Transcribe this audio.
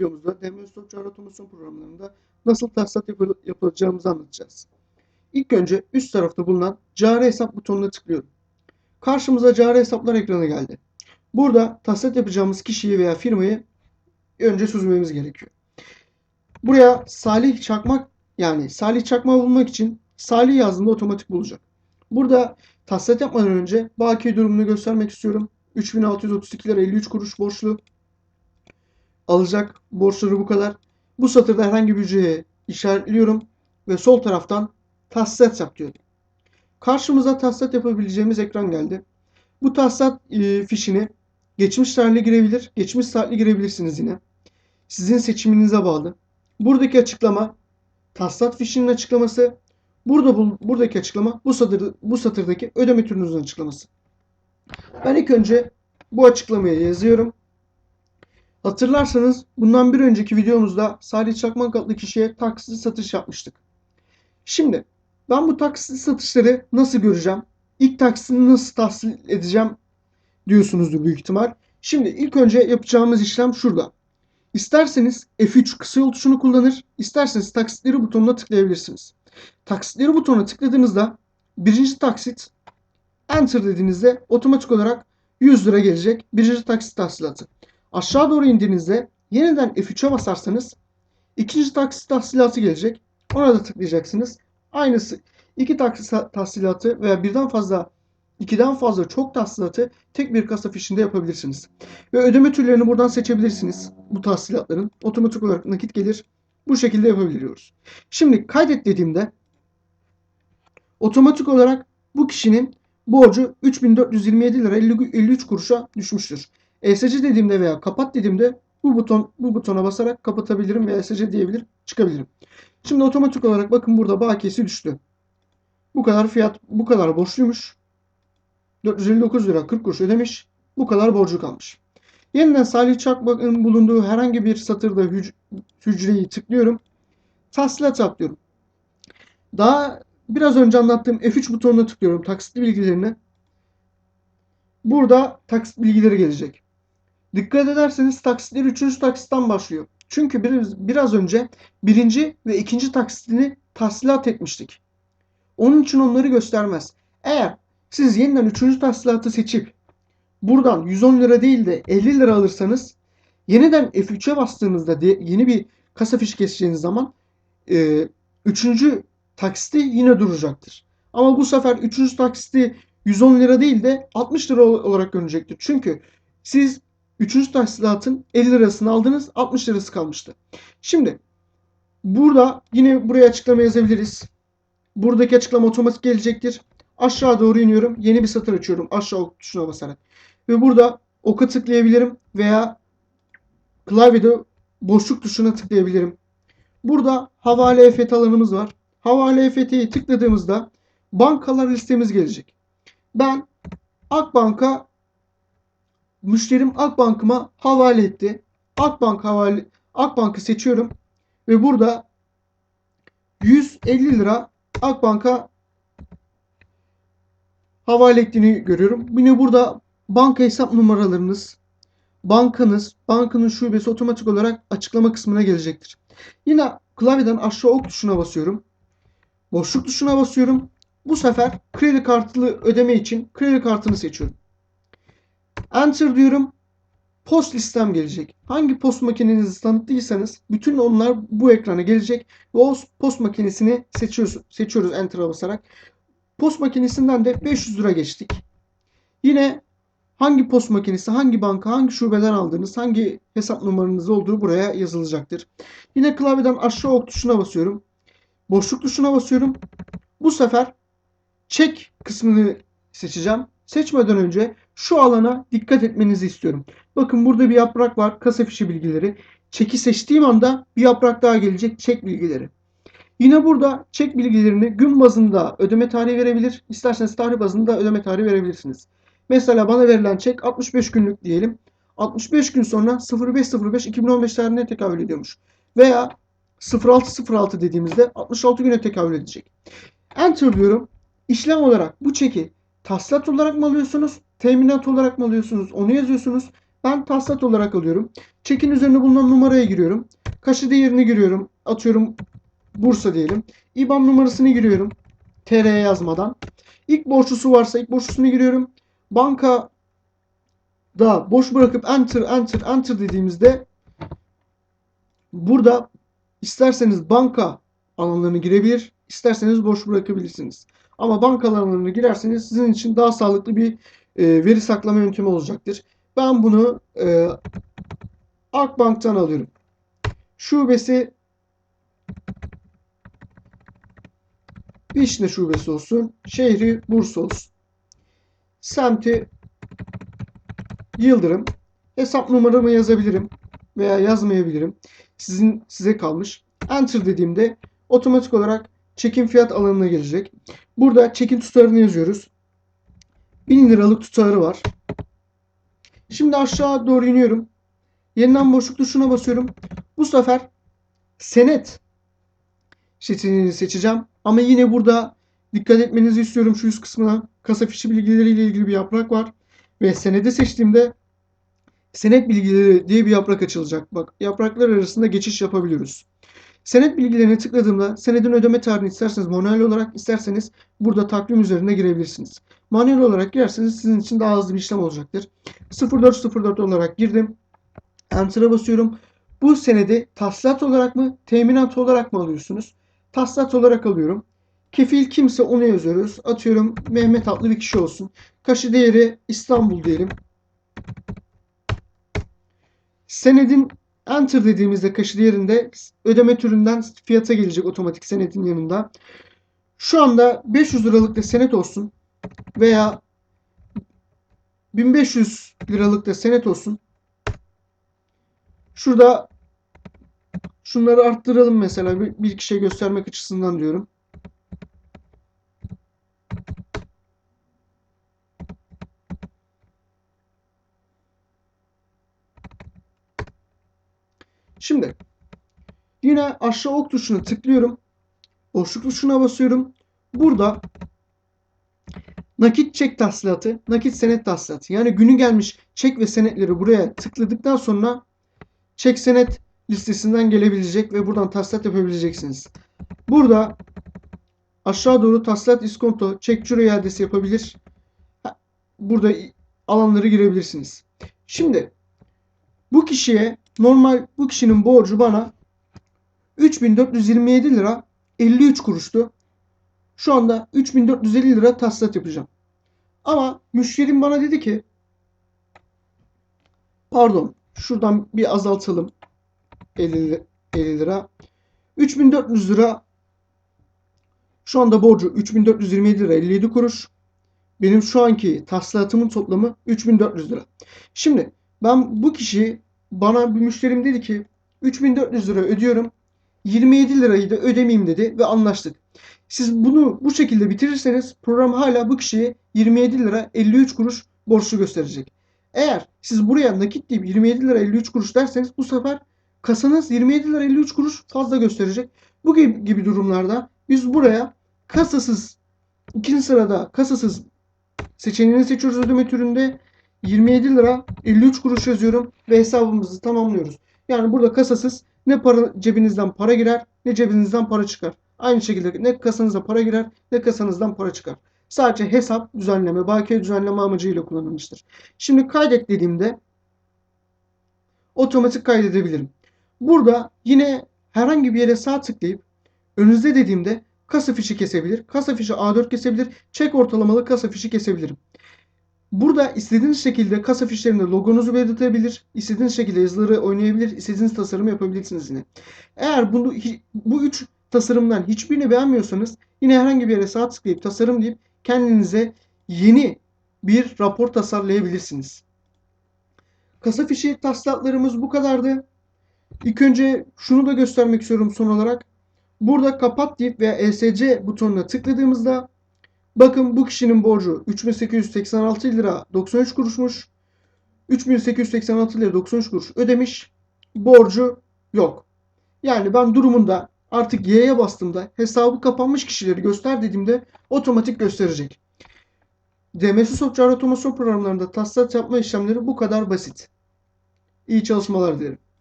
videomuzda Demir Software Otomasyon programlarında nasıl tahsisat yapı- yapılacağımızı anlatacağız. İlk önce üst tarafta bulunan cari hesap butonuna tıklıyorum. Karşımıza cari hesaplar ekranı geldi. Burada tahsisat yapacağımız kişiyi veya firmayı önce süzmemiz gerekiyor. Buraya Salih Çakmak yani Salih Çakmak'ı bulmak için Salih yazdığında otomatik bulacak. Burada tahsisat yapmadan önce baki durumunu göstermek istiyorum. 3632 lira 53 kuruş borçlu. Alacak borçları bu kadar. Bu satırda herhangi bir ücreti işaretliyorum ve sol taraftan tahsisat yap diyorum. Karşımıza tahsisat yapabileceğimiz ekran geldi. Bu tahsisat e, fişini geçmiş tarihli girebilir, geçmiş saatli girebilirsiniz yine. Sizin seçiminize bağlı. Buradaki açıklama tahsisat fişinin açıklaması. Burada bu, buradaki açıklama bu satır bu satırdaki ödeme türünüzün açıklaması. Ben ilk önce bu açıklamayı yazıyorum. Hatırlarsanız bundan bir önceki videomuzda Salih Çakmak adlı kişiye taksitli satış yapmıştık. Şimdi ben bu taksitli satışları nasıl göreceğim? İlk taksitini nasıl tahsil edeceğim diyorsunuzdur büyük ihtimal. Şimdi ilk önce yapacağımız işlem şurada. İsterseniz F3 kısa yol tuşunu kullanır, isterseniz taksitleri butonuna tıklayabilirsiniz. Taksitleri butonuna tıkladığınızda birinci taksit Enter dediğinizde otomatik olarak 100 lira gelecek birinci taksit tahsilatı. Aşağı doğru indiğinizde yeniden F3'e basarsanız ikinci taksit tahsilatı gelecek. Ona da tıklayacaksınız. Aynısı iki taksit tahsilatı veya birden fazla ikiden fazla çok tahsilatı tek bir kasa fişinde yapabilirsiniz. Ve ödeme türlerini buradan seçebilirsiniz. Bu tahsilatların otomatik olarak nakit gelir. Bu şekilde yapabiliyoruz. Şimdi kaydet dediğimde otomatik olarak bu kişinin borcu 3427 lira 50 53 kuruşa düşmüştür. ESC dediğimde veya kapat dediğimde bu buton bu butona basarak kapatabilirim ve ESC diyebilir çıkabilirim. Şimdi otomatik olarak bakın burada bakiyesi düştü. Bu kadar fiyat bu kadar borçluymuş. 459 lira 40 kuruş ödemiş. Bu kadar borcu kalmış. Yeniden Salih Çakmak'ın bulunduğu herhangi bir satırda hüc- hücreyi tıklıyorum. Tahsilat atlıyorum. Daha biraz önce anlattığım F3 butonuna tıklıyorum taksitli bilgilerine. Burada taksit bilgileri gelecek. Dikkat ederseniz taksitler 3. taksitten başlıyor. Çünkü biraz, biraz önce birinci ve ikinci taksitini tahsilat etmiştik. Onun için onları göstermez. Eğer siz yeniden 3. tahsilatı seçip buradan 110 lira değil de 50 lira alırsanız yeniden F3'e bastığınızda yeni bir kasa fişi keseceğiniz zaman e, 3. taksiti yine duracaktır. Ama bu sefer 3. taksiti 110 lira değil de 60 lira olarak görünecektir. Çünkü siz 3. tahsilatın 50 lirasını aldınız 60 lirası kalmıştı. Şimdi burada yine buraya açıklama yazabiliriz. Buradaki açıklama otomatik gelecektir. Aşağı doğru iniyorum. Yeni bir satır açıyorum. Aşağı ok tuşuna basarak. Ve burada oka tıklayabilirim veya klavyede boşluk tuşuna tıklayabilirim. Burada havale EFT alanımız var. Havale EFT'yi tıkladığımızda bankalar listemiz gelecek. Ben Akbank'a müşterim Akbank'ıma havale etti. Akbank havale Akbank'ı seçiyorum ve burada 150 lira Akbank'a havale ettiğini görüyorum. Yine burada banka hesap numaralarınız, bankanız, bankanın şubesi otomatik olarak açıklama kısmına gelecektir. Yine klavyeden aşağı ok tuşuna basıyorum. Boşluk tuşuna basıyorum. Bu sefer kredi kartlı ödeme için kredi kartını seçiyorum. Enter diyorum. Post listem gelecek. Hangi post makinenizi tanıttıysanız bütün onlar bu ekrana gelecek ve o post makinesini seçiyoruz, seçiyoruz Enter'a basarak. Post makinesinden de 500 lira geçtik. Yine hangi post makinesi, hangi banka, hangi şubeden aldığınız, hangi hesap numaranız olduğu buraya yazılacaktır. Yine klavyeden aşağı ok tuşuna basıyorum. Boşluk tuşuna basıyorum. Bu sefer çek kısmını seçeceğim. Seçmeden önce şu alana dikkat etmenizi istiyorum. Bakın burada bir yaprak var. Kasa fişi bilgileri. Çeki seçtiğim anda bir yaprak daha gelecek. Çek bilgileri. Yine burada çek bilgilerini gün bazında ödeme tarihi verebilir. İsterseniz tarih bazında ödeme tarihi verebilirsiniz. Mesela bana verilen çek 65 günlük diyelim. 65 gün sonra 05.05 2015 tarihine tekabül ediyormuş. Veya 06.06 dediğimizde 66 güne tekabül edecek. Enter diyorum. İşlem olarak bu çeki tahsilat olarak mı alıyorsunuz? Teminat olarak mı alıyorsunuz? Onu yazıyorsunuz. Ben tahsisat olarak alıyorum. Çekin üzerinde bulunan numaraya giriyorum. Kaşı değerini giriyorum. Atıyorum Bursa diyelim. İBAN numarasını giriyorum. TR yazmadan. İlk borçlusu varsa ilk borçlusunu giriyorum. Banka da boş bırakıp enter enter enter dediğimizde burada isterseniz banka alanlarını girebilir, isterseniz boş bırakabilirsiniz. Ama banka alanlarını girerseniz sizin için daha sağlıklı bir e, veri saklama yöntemi olacaktır. Ben bunu e, Akbank'tan alıyorum. Şubesi Vişne şubesi olsun. Şehri Bursa olsun. Semti Yıldırım. Hesap numaramı yazabilirim veya yazmayabilirim. Sizin size kalmış. Enter dediğimde otomatik olarak çekim fiyat alanına gelecek. Burada çekim tutarını yazıyoruz. 1000 liralık tutarı var. Şimdi aşağı doğru iniyorum. Yeniden boşluk tuşuna basıyorum. Bu sefer senet seçeneğini seçeceğim. Ama yine burada dikkat etmenizi istiyorum şu üst kısmına. Kasa fişi bilgileriyle ilgili bir yaprak var. Ve senede seçtiğimde senet bilgileri diye bir yaprak açılacak. Bak yapraklar arasında geçiş yapabiliyoruz. Senet bilgilerine tıkladığımda senedin ödeme tarihini isterseniz manuel olarak isterseniz burada takvim üzerine girebilirsiniz. Manuel olarak girerseniz sizin için daha hızlı bir işlem olacaktır. 0404 olarak girdim. Enter'a basıyorum. Bu senedi tahsilat olarak mı, teminat olarak mı alıyorsunuz? Tahsilat olarak alıyorum. Kefil kimse onu yazıyoruz. Atıyorum Mehmet adlı bir kişi olsun. Kaşı değeri İstanbul diyelim. Senedin enter dediğimizde kaşı değerinde ödeme türünden fiyata gelecek otomatik senedin yanında. Şu anda 500 liralık da senet olsun veya 1500 liralık da senet olsun. Şurada şunları arttıralım mesela bir kişiye göstermek açısından diyorum. Şimdi yine aşağı ok tuşuna tıklıyorum. Boşluk tuşuna basıyorum. Burada nakit çek tahsilatı, nakit senet tahsilatı. Yani günü gelmiş çek ve senetleri buraya tıkladıktan sonra çek senet listesinden gelebilecek ve buradan tahsilat yapabileceksiniz. Burada aşağı doğru tahsilat iskonto, çek ciro iadesi yapabilir. Burada alanları girebilirsiniz. Şimdi bu kişiye normal bu kişinin borcu bana 3427 lira 53 kuruştu. Şu anda 3450 lira tahsilat yapacağım. Ama müşterim bana dedi ki pardon şuradan bir azaltalım 50, 50 lira 3400 lira şu anda borcu 3427 lira 57 kuruş. Benim şu anki tahsilatımın toplamı 3400 lira. Şimdi ben bu kişi bana bir müşterim dedi ki 3400 lira ödüyorum. 27 lirayı da ödemeyeyim dedi ve anlaştık. Siz bunu bu şekilde bitirirseniz program hala bu kişiye 27 lira 53 kuruş borçlu gösterecek. Eğer siz buraya nakit deyip 27 lira 53 kuruş derseniz bu sefer kasanız 27 lira 53 kuruş fazla gösterecek. Bu gibi, durumlarda biz buraya kasasız ikinci sırada kasasız seçeneğini seçiyoruz ödeme türünde 27 lira 53 kuruş yazıyorum ve hesabımızı tamamlıyoruz. Yani burada kasasız ne para cebinizden para girer ne cebinizden para çıkar. Aynı şekilde ne kasanıza para girer ne kasanızdan para çıkar. Sadece hesap düzenleme, bakiye düzenleme amacıyla kullanılmıştır. Şimdi kaydet dediğimde otomatik kaydedebilirim. Burada yine herhangi bir yere sağ tıklayıp önünüzde dediğimde kasa fişi kesebilir. Kasa fişi A4 kesebilir. Çek ortalamalı kasa fişi kesebilirim. Burada istediğiniz şekilde kasa fişlerinde logonuzu belirtebilir, istediğiniz şekilde yazıları oynayabilir, istediğiniz tasarımı yapabilirsiniz yine. Eğer bunu bu üç tasarımdan hiçbirini beğenmiyorsanız yine herhangi bir yere sağ tıklayıp tasarım deyip kendinize yeni bir rapor tasarlayabilirsiniz. Kasa fişi taslaklarımız bu kadardı. İlk önce şunu da göstermek istiyorum son olarak. Burada kapat deyip veya ESC butonuna tıkladığımızda bakın bu kişinin borcu 3886 lira 93 kuruşmuş. 3886 lira 93 kuruş ödemiş. Borcu yok. Yani ben durumunda artık Y'ye bastığımda hesabı kapanmış kişileri göster dediğimde otomatik gösterecek. DMS Software otomasyon programlarında taslak yapma işlemleri bu kadar basit. İyi çalışmalar dilerim.